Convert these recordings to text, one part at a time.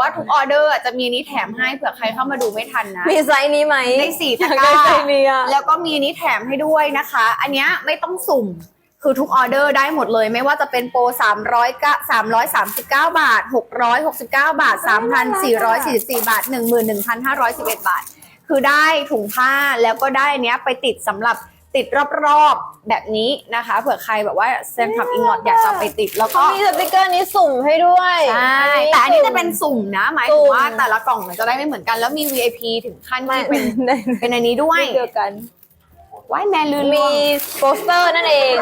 ว่าทุกออเดอร์อะจะมีนี้แถมให้เผื่อใครเข้ามาดูไม่ทันนะ มีไซส์นี้ไหมได้สี่ตะอยกร้าได้ไซส์นี้อะแล้วก็มีนี้แถมให้ด้วยนะคะ อันเนี้ยไม่ต้องสุ่มคือทุกออเดอร์ได้หมดเลย ไม่ว่าจะเป็นโปร300กะ339 บาท 669 บาท 3,444 บาท 11,511 บาท คือได้ถุงผ้าแล้วก็ได้อันเนี้ยไปติดสำหรับ ติดรอบๆแบบนี้นะคะ เผื่อใครแบบว่าแซนคลับอิงลอดอยากจะเอาไปติดแล้วก็เขามีสติกเกอร์นี้สุ่มให้ด้วยใช่แต่อันนี้จะเป็นสุ่มนะหมายถึงว่าสุ่มแต่ละกล่องมันจะได้ไม่เหมือนกันแล้วมี VIP ถึงขั้นไม่ที่เป็นได้เป็นอันนี้ด้วยเดียวกันว้ายแมนลืนมีโปสเตอร์นั่นเอง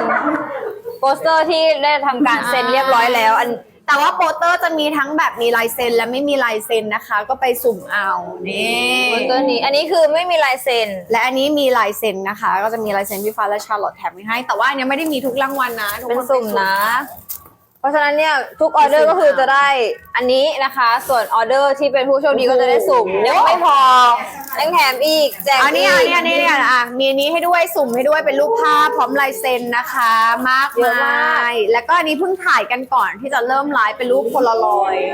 โปสเตอร์ที่ได้ทำการเซ็นเรียบร้อยแล้วอัน แต่ว่าโปสเตอร์จะมีทั้งแบบมีลายเซ็นและไม่มีลายเซ็นนะคะ ก็ไปสุ่มเอานี่โปสเตอร์นี้อันนี้คือไม่มีลายเซ็นและอันนี้มีลายเซ็นนะคะ ก็จะมีลายเซ็นพี่ฟ้าและชาร์ลอตแถมไว้ให้ แต่ว่าอันเนี้ยไม่ได้มีทุกรางวัลนะทุกเป็นคนสุ่มนะ เพราะฉะนั้นเนี่ยทุกออเดอร์ก็คือจะได้อันนี้นะคะ ส่วนออเดอร์ที่เป็นผู้โชคดีก็จะได้สุ่มยังไม่พอยังแถมอีก แจกอันนี้อีกอันนี้อันนี้เนี่ยอะมีอันนี้ให้ด้วยสุ่มให้ด้วยเป็นรูปภาพพร้อมลายเซ็นนะคะ มากเยอะมามากยแล้วก็อันนี้เพิ่งถ่ายกันก่อนที่จะเริ่มไลฟ์เป็นรูปโพลารอยด์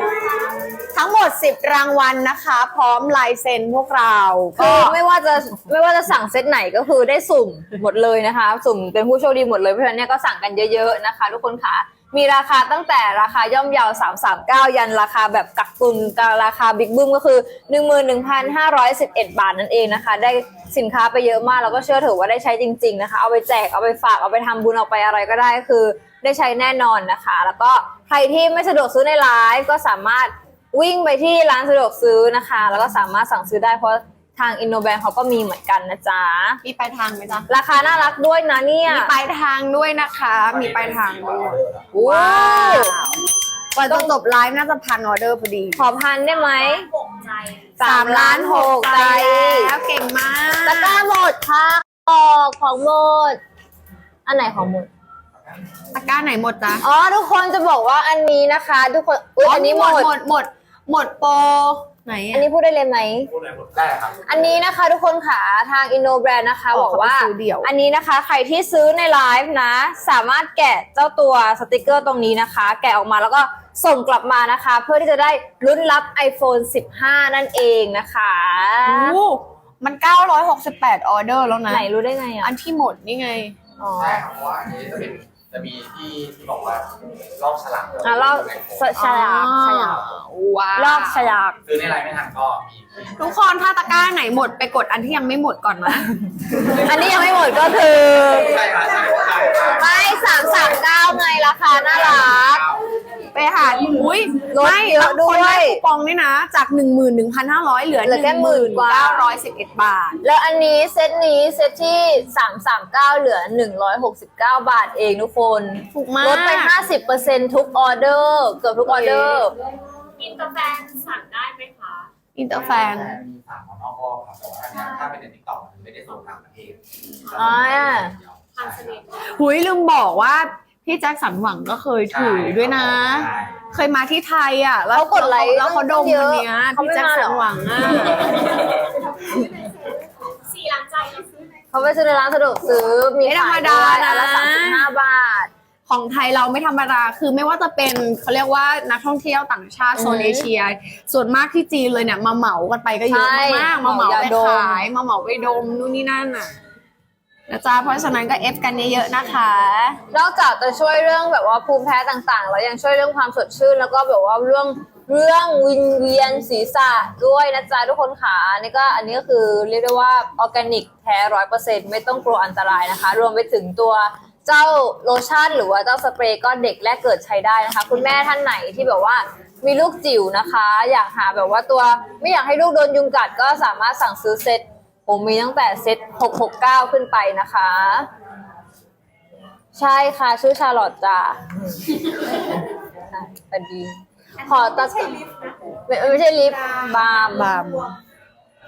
ทั้งหมด 10 รางวัลนะคะ พร้อมลายเซ็นพวกเราคืก็อไม่ว่าจะไม่ว่าจะสั่งเซตไหนก็คือได้สุ่มหมดเลยนะคะ สุ่มเป็นผู้โชคดีหมดเลยเพราะฉะนั้นเนี่ยก็สั่งกันเยอะ ๆนะคะ ทุกคนค่ะ มีราคาตั้งแต่ราคาย่อมเยาว 339 ยันราคาแบบกักตุนกับราคาบิ๊กบึ้มก็คือ 11,511 บาทนั่นเองนะคะ ได้สินค้าไปเยอะมาก แล้วก็เชื่อถือว่าได้ใช้จริง ๆ นะคะ เอาไปแจกเอาไปฝากเอาไปทำบุญเอาไปอะไรก็ได้คือได้ใช้แน่นอนนะคะ แล้วก็ใครที่ไม่สะดวกซื้อในไลฟ์ก็สามารถวิ่งไปที่ร้านสะดวกซื้อนะคะ แล้วก็สามารถสั่งซื้อได้เพราะ ทางอินโนแบงเขาก็มีเหมือนกันนะจ๊ะ มีปลายทางไหมจ๊ะ ราคาน่ารักด้วยนะเนี่ย มีปลายทางด้วยนะคะ มีปลายทางด้วยว้าวกว่าจะจบไลฟ์น่าจะพันออเดอร์พอดี ขอพันได้ไหมสามล้านหกใจแล้วเก่งมากตะกร้าหมดค่ะออกของหมด อันไหนของหมดตะกร้าไหนหมดจ๊ะ อ๋อ ทุกคนจะบอกว่าอันนี้นะคะ ทุกคน อุ้ยอันนี้หมดหมดหมดหมดโปร ไหนอันอะนี้พูดได้เลยไหมพูดอะไรหมดได้ครับ อันนี้นะคะทุกคนค่ะทางอินโนแบรนด์นะคะอ๋อบอกว่าเขาไปซื้อเดี่ยว อันนี้นะคะใครที่ซื้อในไลฟ์นะ สามารถแกะเจ้าตัวสติกเกอร์ตรงนี้นะคะ แกะออกมาแล้วก็ส่งกลับมานะคะ เพื่อที่จะได้ลุ้นรับ iPhone 15 นั่นเองนะคะโอ้มัน 968 ออเดอร์แล้วนะ ไหนรู้ได้ไงอะอันที่หมดนี่ไง อ๋อใช่ครับเพราะว่าอันนี้จะเป็น จะมีที่ที่บอกว่าลอกฉลากอะลอกฉฉลากฉลากว้าวลอกฉลากซื้อในไลน์ไม่ทันก็มีที่ทุกคนถ้าตะกร้าไหนหมดไปกดอันที่ยังไม่หมดก่อนนะ อันนี้ยังไม่หมดก็คือใช่ครับใช่ใช่ใช่ไม่สามสามเก้าไงราคาน่ารัก ไปหาอุ้ยลดไม่เยอะบางคนด้วย ได้คูปองนี่นะ จาก 11,500 เหลือ เหลือแค่หมื่นกว่า 1911 บาท แล้วอันนี้เซตนี้เซตที่ 339 เหลือ 169 บาทเองทุกคนถูกมาก ลดไป 50%ทุกออเดอร์ เกือบทุกออเดอร์อินเตอร์แฟนสั่งได้ไหมคะ อินเตอร์แฟน มีสั่งของนอกรอบครับแต่ว่าอันเนี้ยถ้าเป็นในทิกตอกมันไม่ได้ส่งต่างประเทศอ๋อ ทางเสน่ห์ หุยลืมบอกว่า พี่แจ็คสันหวังก็เคยถือด้วยนะใช่เคยมาที่ไทยอะ แล้วเขากดไลค์แล้วเขาดมเยอัอะนเนี้ยเขาพี่ไม่แจ็คมาเหรอสันหวังอะสี่ล้านใจเราซื้อไหนเขาไปซื้อในร้านสะดวกซื้อมีไม่ธรรมขายดาด้วยนะอันละ35บาทของไทยเราไม่ธรรมดา คือไม่ว่าจะเป็นเขาเรียกว่านักท่องเที่ยวต่างชาติโซนอือฮึเอเชีย ส่วนมากที่จีนเลยเนี่ยมาเหมากันไปก็เยอะใช่มากๆมาเหมาเหมายาไปดมขาย มาเหมาไปดมนู่นนี่นั่นน่ะ นะจ๊ะเพราะฉะนั้นก็เอฟกันเยอะๆนะคะ นอกจากจะช่วยเรื่องแบบว่าภูมิแพ้ต่างๆ แล้วยังช่วยเรื่องความสดชื่น แล้วก็แบบว่าเรื่องเรื่องวิงเวียนศีรษะด้วยนะจ๊ะทุกคนค่ะนี่ก็อันนี้ก็คือเรียกได้ว่าออร์แกนิกแท้ร้อยเปอร์เซ็นต์ไม่ต้องกลัวอันตรายนะคะ รวมไปถึงตัวเจ้าโลชั่น หรือว่าเจ้าสเปรย์ก็เด็กแรกเกิดใช้ได้นะคะ คุณแม่ท่านไหนที่แบบว่ามีลูกจิ๋วนะคะ อยากหาแบบว่าตัวไม่อยากให้ลูกโดนยุงกัดก็สามารถสั่งซื้อเซ็ต ผมมีตั้งแต่เซ็ต669 ขึ้นไปนะคะ ใช่ค่ะ ชื่อชาลอตจ้ะพอดี ขอตัดไม่ไม่ใช่ลิฟต์บาร์มบาม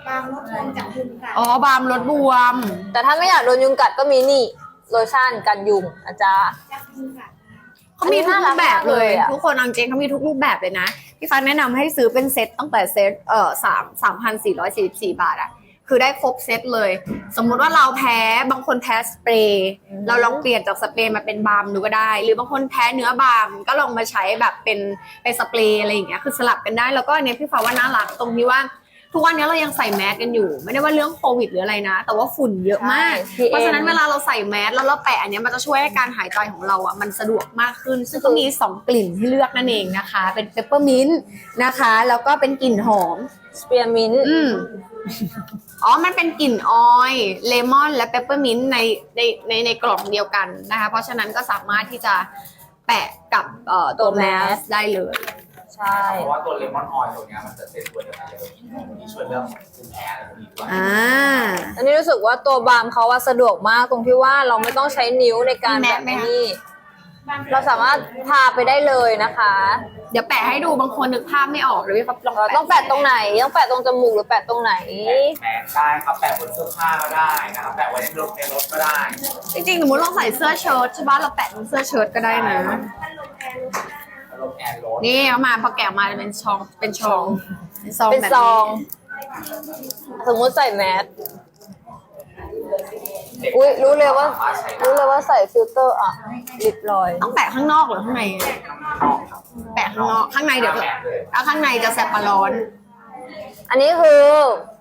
บางรถทนจากยุงกัดอ๋อบามลดบวม แต่ถ้าไม่อยากโดนยุงกัดก็มีนี่โลชั่นกันยุงอาจารย์จากยุงกัดเขามีทุกรูปแบบเลย อันนี้น่ารักมากเลยอะ ทุกคนเอาจริงเขามีทุกรูปแบบเลยนะ พี่ฟ้าแนะนำให้ซื้อเป็นเซ็ตตั้งแต่เซ็ตเอ่อสามสามพันสี่ร้อยสี่สิบสี่บาทอะ คือได้ครบเซตเลย สมมุติว่าเราแพ้บางคนแพ้สเปรย์อืมเราลองเปลี่ยนจากสเปรย์มาเป็นบาล์มดูก็ได้ หรือบางคนแพ้เนื้อบาล์มก็ลองมาใช้แบบเป็นเป็นสเปรย์อะไรอย่างเงี้ยคือสลับกันได้แล้วก็อันเนี้ยพี่ฟ้าว่าน่ารักตรงที่ว่าทุกวันนี้เรายังใส่แมสกันอยู่ ไม่ได้ว่าเรื่องโควิดหรืออะไรนะ แต่ว่าฝุ่นเยอะมากใช่เพราะฉะนั้นเวลาเราใส่แมสแล้วเราแปะอันเนี้ยมันจะช่วยให้การหายใจของเราอะมันสะดวกมากขึ้น ซึ่งก็มี 2 กลิ่นที่เลือกนั่นเองนะคะ เป็นเปปเปอร์มินต์นะคะ แล้วก็เป็นกลิ่นหอม สเปียร์มินอืม อ๋อ มันเป็นกลิ่นออยล์เลมอน และเปปเปอร์มินต์ในในในในกล่องเดียวกันนะคะ เพราะฉะนั้นก็สามารถที่จะแปะกับเอ่อตัวแมสได้เลย ใช่ เพราะว่าตัวเลมอนออยล์ตัวเนี้ยมันจะเป็นตัวเดียวกันเลยที่ช่วยเรื่องภูมิแพ้อะไรพวกนี้ด้วยอ่า อันนี้รู้สึกว่าตัวบาล์มเขาว่าสะดวกมากตรงที่ว่าเราไม่ต้องใช้นิ้วในการมีแบแมบสไหมคะ นี้ เราสามารถทาไปได้เลยนะคะ เดี๋ยวแปะให้ดูบางคนนึกภาพไม่ออกหรือว่าลองเราต้องแปะตรงไหนต้องแปะตรงจมูกหรือแปะตรงไหน แปะได้ครับแปะบนเสื้อผ้าก็ได้นะครับแปะไว้ในรถในรถก็ได้ จริงๆสมมติเราใส่เสื้อเชิ้ตใช่ปะเราแปะตรงเสื้อเชิ้ตก็ได้นะรถแอร์รถนี่เอามาพอแกะออกมาจะเป็นช่องเป็นช่องเป็นซองเป็นแบบซองนี้สมมุติใส่แมส อุ๊ยรู้เลยว่า รู้เลยว่าใส่ฟิลเตอร์อะลิบลอยต้องแปะข้างนอกหรือข้างใน แปะข้างนอกข้างในเดี๋ยวถ้าข้างในจะแสบปะร้อน อันนี้คือ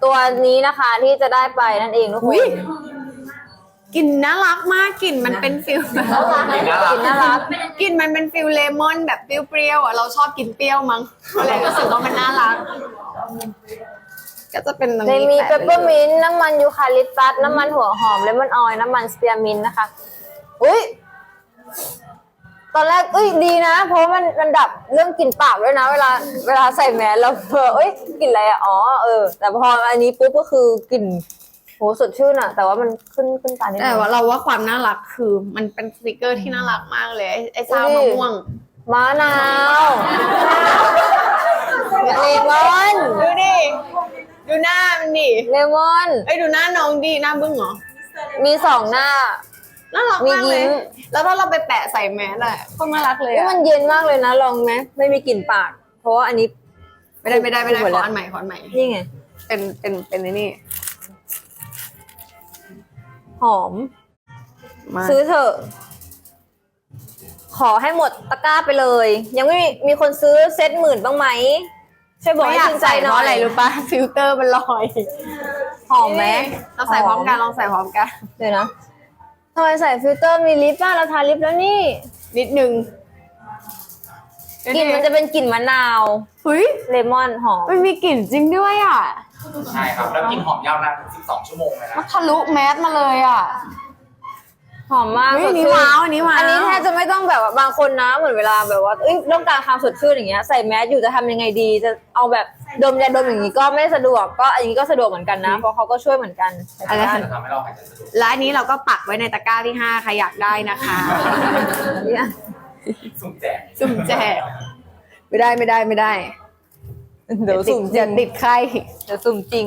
ตัวนี้นะคะที่จะได้ไปนั่นเองทุกคอุ๊ยนกลิ่นน่ารักมากกลิ่นมันเป็นฟิลแบบกินน่ารักกลิ่นมันเป็นฟิลเลมอนแบบเปรี้ยวๆอะเราชอบกินเปรี้ยวมั้งอะไรรู้สึกว่ามันน่ารัก ก็จะเป็นตรงในนี้มีเปแะปเปอร์มินต์น้ำมันยูคาลิปตัสน้ำมันหัวหอมเลมอนออยล์น้ำมันสเปียร์มินต์นะคะ อุ้ยตอนแรกเอ้ยดีนะ เพราะว่ามันมันดับเรื่องกลิ่นปากด้วยนะ เวลาเวลาใส่แมสแล้วเออเอ้ยกลิ่นอะไรอะอ๋อเออ แต่พออันนี้ปุ๊บก็คือกลิ่นโหสดชื่นอะแต่ว่ามันขึ้นขึ้นตานิดนึแต่งว่าเราว่าความน่ารักคือมันเป็นสติกเกอร์ที่น่ารักมากเลย ไอ้ไอ้ซาวดูมะดิม่วง มะนาวเลมอน ดูดิ ดูหน้ามันดิเลมอน ไอ้ยดูหน้าน้องดิหน้าบึ้งเหรอมีสองหน้า น่ารักมากมีเลยิ้ย ม แล้วถ้าเราไปแปะใส่แมสอะก็น่ารักเลยนี่อะมันเย็นมากเลยนะลองไหมไม่มีกลิ่นปาก เพราะว่าอันนี้ไม่ได้ไม่ได้ไม่ได้หมดขแล้อวอันใหม่ขออันใหม่ นี่ไง เป็นเป็นเป็นไอ้นี่หอม มาซื้อเถอะ ขอให้หมดตะกร้าไปเลย ยังไม่มีมีคนซื้อเซ็ตหมื่นบ้างไหม ช่วยบอกไม่ให้อยากชื่นใจใส่หเพน่อราะยอะไรรู้ปะฟิลเตอร์มันลอยหอมไหมเราใส่พร้อมกันลองใส่พร้อมกัน เดี๋ยวนะทำไมใส่ฟิลเตอร์มีลิปบ้างเราทาลิปแล้วนี่นิดนึงกลิ่นมันจะเป็นกลิ่นมะนาวเฮ้ยเลมอนหอมมันมีกลิ่นจริงด้วยอะ ใช่ครับ แล้วกินหอมยาวนานถึง 12 ชั่วโมงเลยนะ มันทะลุแมสมาเลยอะ หอมมากเฮ้ยสอัดนนี้ชื่ว้าวอันนี้ว้าว อันนี้แทบจะไม่ต้องแบบว่าบางคนนะเหมือนเวลาแบบว่าเอ้ยต้องการความสดชื่นอย่างเงี้ยใส่แมสอยู่จะทำยังไงดี จะเอาแบบดมยาดมอย่างนี้ก็ไม่สะดวกก็อันนี้ก็สะดวกเหมือนกันนะ เพราะเขาก็ช่วยเหมือนกันอะไรจะทำให้เราหายใจสะดวกและอันนี้เราก็ปักไว้ในตะกร้าที่ 5 ใครอยากได้นะคะ เนี่ยสุ่มแจกสุ่มแจก ไม่ได้ไม่ได้ไม่ได้เดี๋ยวสุ่มจริเดี๋ยวงติดใครเดี๋ยวสุ่มจริง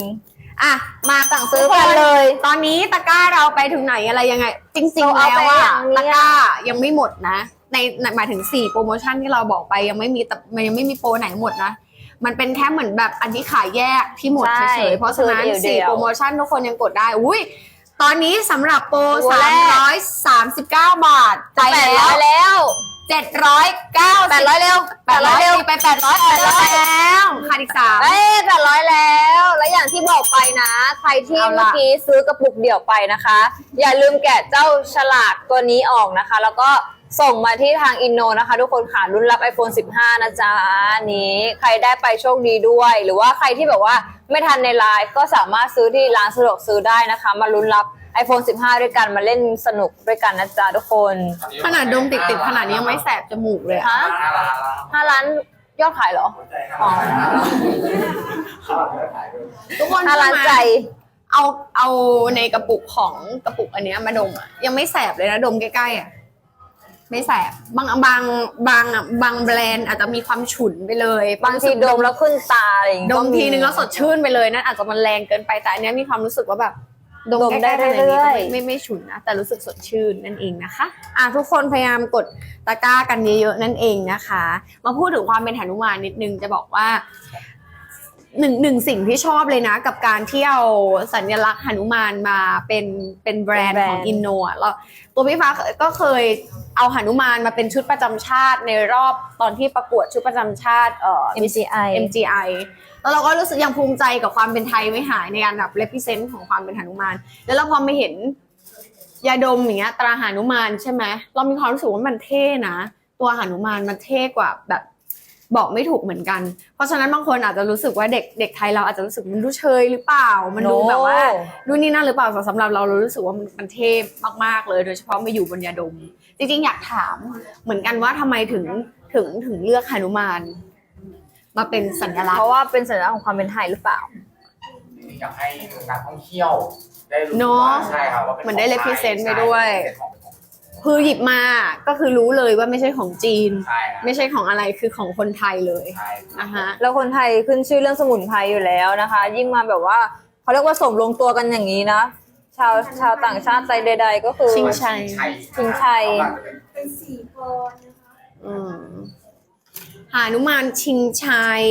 อะมาสั่งซื้อทุกคนกันเลย ตอนนี้ตะกร้าเราไปถึงไหนอะไรยังไง จริงเราๆเอาแล้วไปอะอย่างเนี้ยตะกร้ายังไม่หมดนะ ในในหมายถึง4โปรโมชั่นที่เราบอกไปยังไม่มีแต่มันยังไม่มีโปรไหนหมดนะมันเป็นแค่เหมือนแบบอันที่ขายแยกที่หมดใช่เฉยๆเพราะฉะนั้นคือเดี่ยวๆ4โปรโมชั่นทุกคนยังกดได้อุ้ยตอนนี้สำหรับโปรตัวแรก339 บาทไปแป ดแล้ร้อวยแล้วเจ็ดร้อยเก้าแปดร้อยเร็วแปดร้อยไปแปดร้อยแล้วขาดอีกสามเอ้ยแปดร้อยแล้ว แล้วอย่างที่บอกไปนะ ใครที่เอาล่ะเมื่อกี้ซื้อกระปุกเดี่ยวไปนะคะ อย่าลืมแกะเจ้าฉลากตัวนี้ออกนะคะ แล้วก็ส่งมาที่ทางอินโนนะคะ ทุกคนค่ะรุ่นรับ iPhone 15 นะจ๊ะอันนี้ใครได้ไปโชคดีด้วย หรือว่าใครที่แบบว่าไม่ทันในไลน์ก็สามารถซื้อที่ร้านสะดวกซื้อได้นะคะ มาลุ้นรับ iPhone 15 ด้วยกันมาเล่นสนุกด้วยกันนะจ๊ะทุกคนขนาดดมติดติดๆขนาดนี้ยังไม่แสบจมูกเลยอะฮะห้าล้านยอดขายเหรอ อ๋อ ทุกคนห้าล้านใจ เอาเอาในกระปุกของกระปุกอันเนี้ยมาดมอะยังไม่แสบเลยนะดมใกล้ๆอะไม่แสบบางบางบางอะบางแบรนด์อาจจะมีความฉุนไปเลยบางทีดมแล้วขึ้นตาอะไรอย่างงี้ดก็มทีนึงแล้วสดชื่นไปเลยนั่นอาจจะมันแรงเกินไปแต่อันเนี้ยมีความรู้สึกว่าแบบ ดมดมใกล้ได้ๆขนาดนี้เรื่ก็อยไม่ๆไม่ไม่ฉุนนะ แต่รู้สึกสดชื่นนั่นเองนะคะ อะทุกคนพยายามกดตะกร้ากันเยอะๆนั่นเองนะคะ มาพูดถึงความเป็นหนุมานนิดนึงจะบอกว่าหนึ่งหนึ่งสิ่งที่ชอบเลยนะ กับการที่เอาสัญลักษณ์หนุมานมาเป็นเป็นแบรนด์เป็นแบรนด์ของอินโนอะแล้วตัวพี่ฟ้าก็เคย เอาหนุมานมาเป็นชุดประจำชาติในรอบตอนที่ประกวดชุดประจำชาติเอ่อ MGI MGI แล้วเราก็รู้สึกยังภูมิใจกับความเป็นไทยไม่หายในการแบบ represent ของความเป็นหนุมาน แล้วเราพอไม่เห็นยาดมอย่างเงี้ยตราหนุมานใช่ไหมเรามีความรู้สึกว่ามันเท่นะ ตัวหนุมานมันเท่กว่าแบบบอกไม่ถูกเหมือนกัน เพราะฉะนั้นบางคนอาจจะรู้สึกว่าเด็กเด็กไทยเราอาจจะรู้สึกมันดูเชยหรือเปล่า มันดู No แบบว่านู่นนี่นั่นหรือเปล่าแต่สำหรับเราเรารู้สึกว่ามันมันเท่มากๆเลย โดยเฉพาะมาอยู่บนยาดม จริงๆ อยากถามเหมือนกันว่าทำไมถึงถึงถึงเลือกหนุมาน มาเป็นสัญลักษเพณ์ ราะว่าเป็นสัญลักษณ์ของความเป็นไทยหรือเปล่า อยากให้การท่องเที่ยวได้รู้เนอะว่าใช่ครับว่าเป็นเหมือนได้ของทย represent ไปด้วย ใช่เป็นของคือหยิบมาก็คือรู้เลยว่าไม่ใช่ของจีน ใช่ครับไม่ใช่ของอะไรคือของคนไทยเลยใช่นะคะ แล้วคนไทยขึ้นชื่อเรื่องสมุนไพรอยู่แล้วนะคะ ยิ่งมาแบบว่าเขาเรียกว่าสมลงตัวกันอย่างนี้นะ ชาวชาวต่างชาติใจใด ๆ ก็คือชิงชัย ชิงชัย เป็นสี่โคนนะคะอืมหานุมานชิงชัย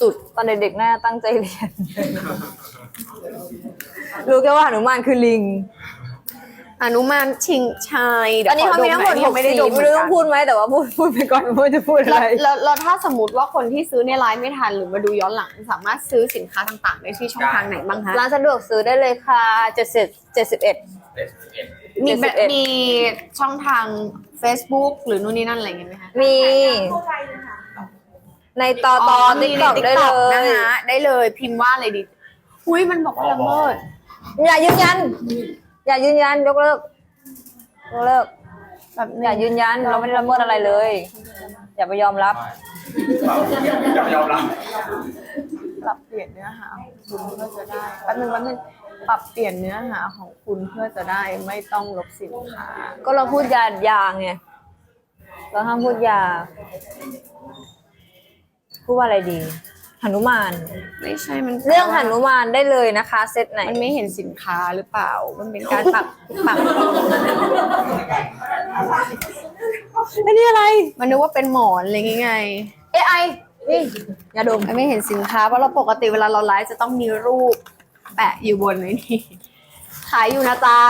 สุดตอนเด็กๆน่าตั้งใจเรียน รู้แค่ว่าหนุมานคือลิง ๆหานุมานชิงชัยดี๋ยวอันนี้เขามีทั้งหมดขอหยักไม่สีได้ดมไม่รู้ต้องพูดไหมแต่ว่าพูดพูดไปก่อนว่าจะพูดอะแล้วไรแล้วแล้วถ้าสมมติว่าคนที่ซื้อในไลน์ไม่ทันหรือมาดูย้อนหลัง สามารถซื้อสินค้าต่างๆ ได้ที่ช่องทางไหนบ้างคะร้านสะดวกซื้อได้เลยค่ะเจ็ดสิบเจ็ดสิบเอ็ดเด็ดเอ็ดมีแบบ71มีช่องทาง Facebook หรือนู่นนี่นั่นอะไรอย่างเงี้ยไหมคะมีทั่วไปเลยค่ะในต่อต่อติ๊กต็อกมีในได้เล TikTok ยนะคะได้เลยพิมพ์ว่าอะไรดี อุ้ยมันบอกว่าละเมิดอย่ายืนยัน อย่ายืนยันยกเลิกยกเลิก แบบอย่ายืนยันเราไม่ได้ละเมิดอะไรเลย อย่าไปยอมรับจะไม่ยอมรับปรับเปลี่ยนเนื้อหาของคุณเพื่อจะได้แป๊บนึงแป๊บนึงปรับเปลี่ยนเนื้อหาของคุณเพื่อจะได้ไม่ต้องลบสินค้าก็เราพูดยายาไงเราห้ามพูดยาพูดว่าอะไรดี นุมาน ไม่ใช่มันเรื่องหนุมานได้เลยนะคะ เซตไหน มันไม่เห็นสินค้าหรือเปล่า มันเป็นการปรับปรับอันนี้อะไร มันนึกว่าเป็นหมอนอะไรไง AI นี่ยาดมมันไม่เห็นสินค้าเพราะเราปกติเวลาเราไลฟ์จะต้องมีรูป แปะอยู่บนไอ้นี่ขายอยู่นะจ๊ะ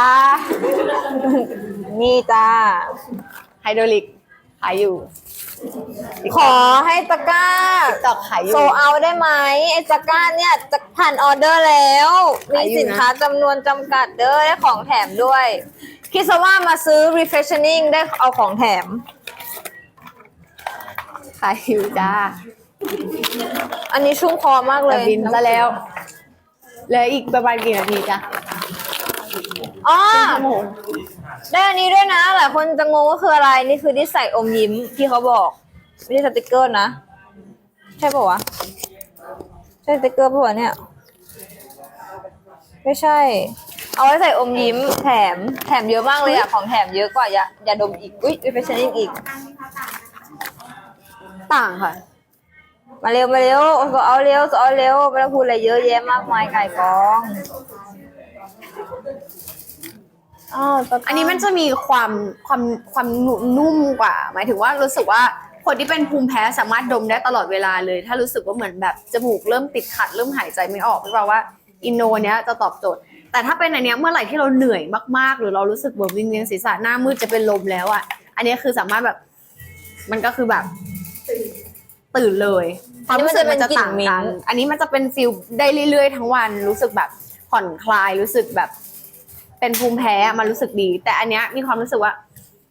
นี่จ้าไฮโดรลิกขายอยู่ ขอให้ตะกร้าตอกขายอยู่ โซเอาได้ไหมไอ้ตะกร้าเนี่ยจะผ่านออเดอร์แล้ว มีขายอยู่นะ สินค้าจำนวนจำกัดเด้อได้ของแถมด้วย คิดซะว่ามาซื้อ refreshing ได้เอาของแถม ขายอยู่จ้าอันนี้ชุ่มคอมากเลแต่ยบินซะแล้ว เหลืออีกประมาณกี่นาทีจ้ะอ๋อ ชั่วโมง ได้อันนี้ด้วยนะหลายคนจะงงว่าคืออะไรนี่คือที่ใส่อมยิ้มที่เขาบอกไม่ใช่สติกเกอร์นะ ใช่ปะวะใช่สติกเกอร์ปะวะเนี่ย ไม่ใช่ เอาไว้ใส่อมยิ้มแถมแถมเยอะมากเลยอะของแถมเยอะกว่ายาอย่าดมอีกอุ้ยรีเฟชชั่นอีกต่าต่างค่ะ มาเร็วมาเร็วเอาเร็วเอาเร็วไม่ต้องพูดอะไรเยอะแยะมากมายไก่กอง อ้าวตะกร้าอันนี้มันจะมีความความความนุ่มกว่า หมายถึงว่ารู้สึกว่าคนที่เป็นภูมิแพ้สามารถดมได้ตลอดเวลาเลย ถ้ารู้สึกว่าเหมือนแบบจมูกเริ่มติดขัดเริ่มหายใจไม่ออกแปลว่าอินโนเนี้ยจะตอบโจทย์ แต่ถ้าเป็นอันเนี้ยเมื่อไหร่ที่เราเหนื่อยมากๆ หรือเรารู้สึกแบบวิงเวียนศีรษะหน้ามืดจะเป็นลมแล้วอะ อันเนี้ยคือสามารถแบบ มันก็คือแบบตื่นเลยความรู้สึกมันจะต่างกัน อันนี้มันจะเป็นฟิลได้เรื่อยๆ ทั้งวันรู้สึกแบบผ่อนคลายรู้สึกแบบ เป็นภูมิแพ้อะมันรู้สึกดี แต่อันเนี้ยมีความรู้สึกว่า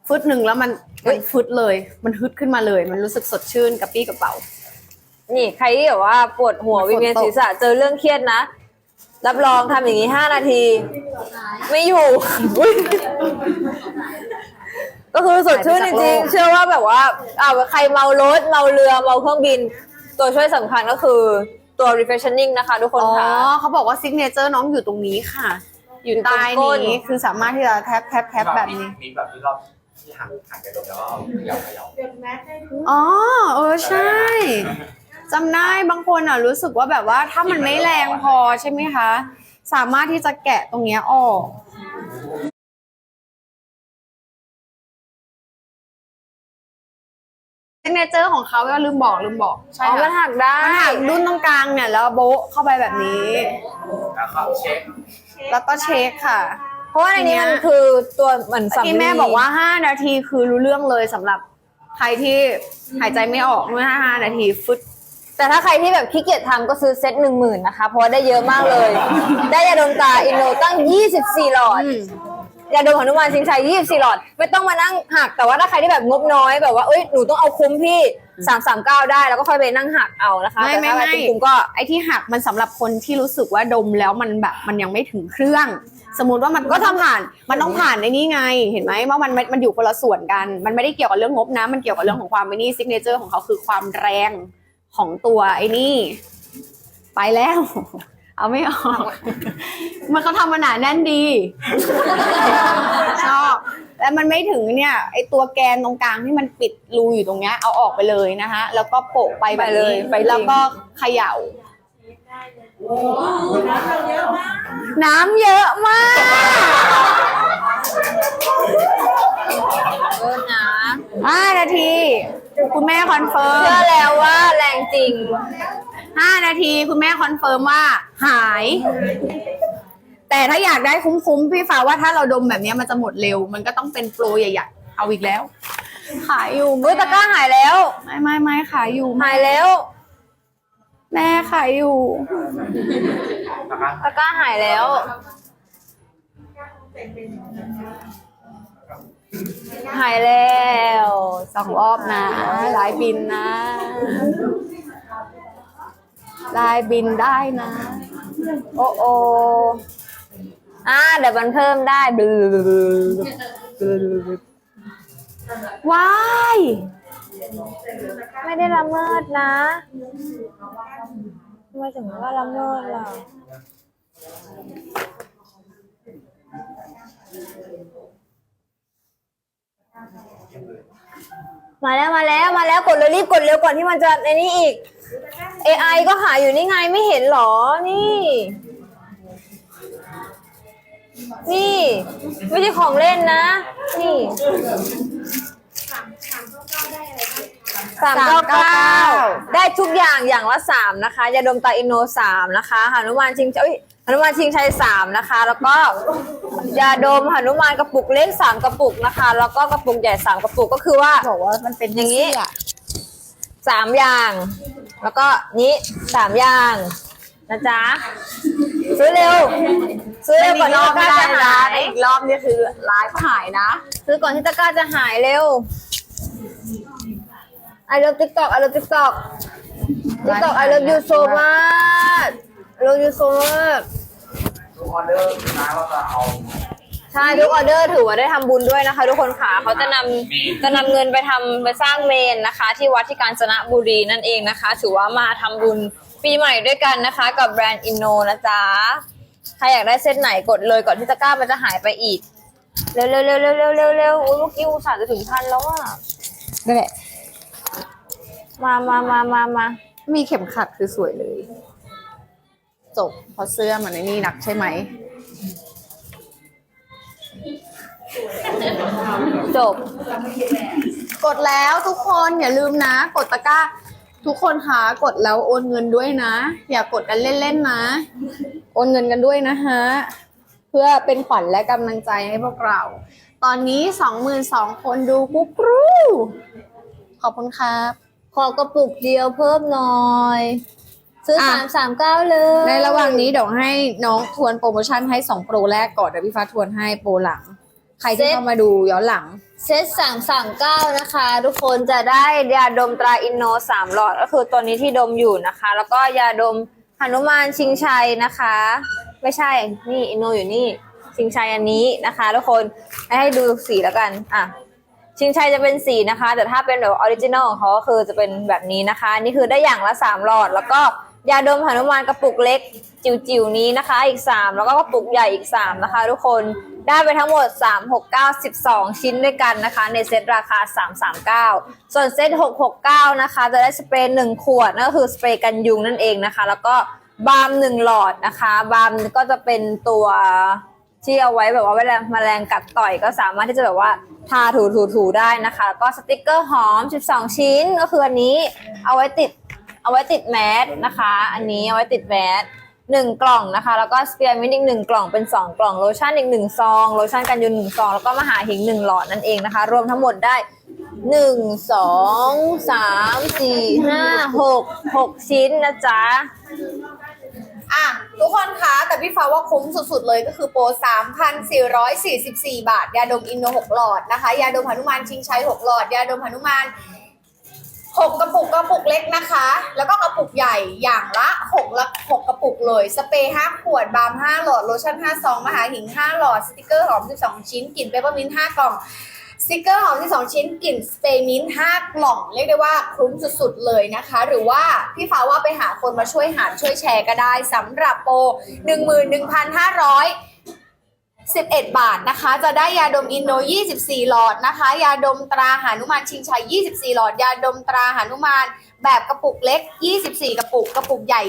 ฟึดหนึ่งแล้วมันมันฟึดเลย มันฮึดขึ้นมาเลย มันรู้สึกสดชื่นกับปี้กระเป๋า นี่ใครที่แบบว่าปวดหัวฝนตกวิงเวียนศีรษะเจอเรื่องเครียดนะ รับรองทำอย่างนี้ห้านาที ไม่อยู่อุ๊ยก็คือสดชื่นจริงๆ เชื่อว่าแบบว่าอ่าใครเมารถ เมาเรือ เมาเครื่องบิน ตัวช่วยสำคัญก็คือตัว refreshing นะคะทุกคนอ๋อค่ะเขาบอกว่าซิกเนเจอร์น้องอยู่ตรงนี้ค่ะ อยู่ใต้อยู่ตรงก้นนี้คือสามารถที่จะแท็บแท็บแท็บแบบนี้ มีแบบที่เราที่หันหันไปดมแล้วก็เอาเขย่าเขย่าเดี๋ยวแมสได้ดูอ๋อเออใช่จำได้บางคนอะรู้สึกว่าแบบว่าถ้ามันไม่แรงพอใช่ไหมคะ สามารถที่จะแกะตรงเนี้ยออก เป็นเนเจอร์ของเขาก็ลืมบอกลืมบอกใช่อ๋อมันค่ะหักได้มันหักดุ้นตรงกลางเนี่ยแล้วโบ๊ะเข้าไปแบบนี้ แล้วก็เช็คแล้วก็เช็คค่ะ เพราะว่าในนี้มันคือตัวเหมือนเมื่อสำลีกี้แม่บอกว่า 5 นาทีคือรู้เรื่องเลยสำหรับใครที่หายใจไม่ออกเมื่อ5นาทีฟึดแต่ถ้าใครที่แบบขี้เกียจทำก็ซื้อเซ็ตหนึ่งหมื่นนะคะ เพราะว่าได้เยอะมากเลย ได้ยาดมตาอินโนตั้ง 24 หลอด อืม ยาดมหนุมานชิงชัย24หลอด ไม่ต้องมานั่งหัก แต่ว่าถ้าใครที่แบบงบน้อยแบบว่าเอ้ยหนูต้องเอาคุ้มพี่339 ได้แล้วก็ค่อยไปนั่งหักเอานะคะไม่แต่ไม่ถ้าใครไม่คุ้มๆก็ไอ้ที่หักมันสำหรับคนที่รู้สึกว่าดมแล้วมันแบบมันยังไม่ถึงเครื่อง สมมติว่ามันก็ทำผ่านมันต้องผ่านในนี้ไง เห็นไหมว่ามันมันมันอยู่คนละส่วนกัน มันไม่ได้เกี่ยวกับเรื่องงบนะมันเกี่ยวกับเรื่องของความไอ้นี่ซิกเนเจอร์ของเขาคือความแรงของตัวไอ้นี่ ไปแล้ว เอาไม่ออกมันเขาทำมาหนาแน่นดี ชอบแล้วมันไม่ถึงเนี่ยไอตัวแกนตรงกลางที่มันปิดรูอยู่ตรงเนี้ยเอาออกไปเลยนะคะแล้วก็โปะไปแบบไปเลยนี้ไปจริงแล้วก็เขย่าน้ำเราเยอะมากน้ำเยอะมากเออนะห้านาที คุณแม่คอนเฟิร์มเชื่อแล้วว่าแรงจริง ห้านาทีคุณแม่คอนเฟิร์มว่าหาย แต่ถ้าอยากได้คุ้มๆพี่ฟ้าว่าถ้าเราดมแบบเนี้ยมันจะหมดเร็ว มันก็ต้องเป็นโปรใหญ่ๆเอาอีกแล้ว ขายอยู่เฮ้ยตะกร้าหายแล้ว ไม่ไม่ไม่ขายอยู่หายแล้ว แม่ขายอยู่นะคะตะกร้าหายแล้ว หายแล้วสองรอบนะลายบินนะ ลายบินได้นะ โอ้โออ่าเดี๋ยวมันเพิ่มได้บลูบลูบลูบลูว้าย ไม่ได้ละเมิดนะทำไมถึงว่าละเมิดล่ะ มาแล้วมาแล้วมาแล้วกดเลยรีบกดเร็วก่อนที่มันจะในนี้อีก AI ก็หาอยู่นี่ไงไม่เห็นหรอ นี่ นี่ ไม่ใช่ของเล่นนะ นี่สามสามเก้าเก้าได้อะไรบ้างคะสามเก้าเก้าได้ทุกอย่างอย่างละสามนะคะยาดมตาอินโนสามนะคะหนุมานชิงชัยเอ้ย หนุมานชิงชัยสามนะคะ แล้วก็ยาดมหนุมานกระปุกเล็กสามกระปุกนะคะ แล้วก็กระปุกใหญ่สามกระปุกก็คือว่าบอกว่ามันเป็นอย่างนี้นี้สามอย่าง แล้วก็นี้สามอย่างนะจ๊ะซื้อเร็ว ซื้อไม่เร็วก่อนรที่อบตะกไม่ร้าได้จะนะหายอีกรอบนี่คือไลฟ์หายนะ ซื้อก่อนที่ตะกร้าจะหายเร็วไอเลิฟติ๊กตอกไอเลิฟติ๊กตอกติ๊กตอกไอเลิฟยูโซมากไอ เลิฟยูโซมากทุกออเดอร์นะว่าจะเอาใช่ทุกออเดอร์ถือว่าได้ทำบุญด้วยนะคะ ทุกคนค่ะเขาจะนำจะนำเงินไปทำไปสร้างเมนนะคะ ที่วัดที่กาญจนบุรีนั่นเองนะคะ ถือว่ามาทำบุญปีใหม่ด้วยกันนะคะ กับแบรนด์อินโนนะจ๊ะใครอยากได้เซตไหนกดเลยก่อนที่ตะกร้ามันจะหายไปอีก เร็วเร็วเร็วเร็วเร็วเร็วเร็วอุ๊ยเมื่อกี้อุตส่าห์จะถึงพันแล้วอะนั่นแหละมามามามามามีเข็มขัดคือสวยเลย จบ เพราะเสื้อมันไอ้นี่หนักใช่ไหม จบ กดแล้วทุกคนอย่าลืมนะ กดตะกร้า ทุกคนคะกดแล้วโอนเงินด้วยนะ อย่ากดกันเล่นๆนะ โอนเงินกันด้วยนะฮะ เพื่อเป็นขวัญและกำลังใจให้พวกเรา ตอนนี้สองหมื่นสองคนดูกุ๊กรูขอบคุณครับ ขอกระปุกเดียวเพิ่มหน่อย ซื้ออะสามสามเก้าเลย ในระหว่างนี้เดี๋ยวให้น้องทวนโปรโมชั่นให้สองโปรแรกก่อนเดี๋ยวพี่ฟ้าทวนให้โปรหลัง ใครที่เข้ามาดูย้อนหลัง เซตสามสามเก้านะคะ ทุกคนจะได้ยาดมตราอินโนสามหลอดก็คือตัวนี้ที่ดมอยู่นะคะ แล้วก็ยาดมหนุมานชิงชัยนะคะ ไม่ใช่นี่อินโนอยู่นี่ชิงชัยอันนี้นะคะ ทุกคนให้ดูสีแล้วกันอะชิงชัยจะเป็นสีนะคะ แต่ถ้าเป็นแบบออริจินอลของเขาก็คือจะเป็นแบบนี้นะคะ นี่คือได้อย่างละสามหลอดแล้วก็ ยาดมหนุมานกระปุกเล็กจิ๋วๆนี้นะคะ อีก 3 แล้วก็กระปุกใหญ่อีก 3 นะคะ ทุกคนได้ไปทั้งหมด 3 6 9 12 ชิ้นด้วยกันนะคะ ในเซตราคา 339 ส่วนเซต669 นะคะ จะได้สเปรย์1ขวดนั่นก็คือสเปรย์กันยุงนั่นเองนะคะ แล้วก็บาล์ม1หลอดนะคะ บาล์มก็จะเป็นตัวที่เอาไว้แบบว่าเวลาแมลงกัดต่อยก็สามารถที่จะแบบว่าทาถูถูถูได้นะคะ แล้วก็สติกเกอร์หอม 12 ชิ้นก็คืออันนี้เอาไว้ติด เอาไว้ติดแมสนะคะ อันนี้เอาไว้ติดแมสหนึ่งกล่องนะคะ แล้วก็สเปียร์มินอีกหนึ่งกล่องเป็น 2 กล่องโลชั่นอีกหนึ่งซองโลชั่นกันยุงหนึ่งซองแล้วก็มหาหิงหนึ่งหลอดนั่นเองนะคะ รวมทั้งหมดได้หนึ่งสองสามสี่ห้าหกหกชิ้นนะจ๊ะอะทุกคนคะ แต่พี่ฟ้าว่าคุ้มสุดๆเลยก็คือโปร 3,444 บาท ยาดมอินโน 6 หลอดนะคะ ยาดมหนุมานชิงชัย 6 หลอด ยาดมหนุมาน 6 กระปุกกระปุกเล็กนะคะ แล้วก็กระปุกใหญ่อย่างละ6ละ6กระปุกเลย สเปรย์5ขวด บาล์ม5หลอด โลชั่น5ซอง มหาหิง 5 หลอด สติกเกอร์หอม 12 ชิ้น กลิ่นเปเปอร์มินต์5กล่อง สติกเกอร์หอม 12 ชิ้น กลิ่นสเปรย์มินต์5กล่อง เรียกได้ว่าคุ้มสุดๆเลยนะคะ หรือว่าพี่ฟ้าว่าไปหาคนมาช่วยหารช่วยแชร์ก็ได้สำหรับโปร11,500 11 บาทนะคะ จะได้ยาดมอินโน24 หลอดนะคะ ยาดมตราหานุมานชิงชัย 24 หลอด ยาดมตราหานุมานแบบกระปุกเล็ก 24 กระปุก กระปุกใหญ่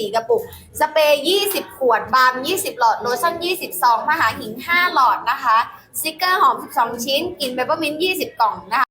20 24 กระปุก สเปรย์ 20 ขวด บาล์ม20 หลอด โลชั่น 20 ซอง มหาหิง 5 หลอดนะคะ สติกเกอร์หอม 12 ชิ้นกลิ่นเปปเปอร์มินต์20 กล่องนะคะ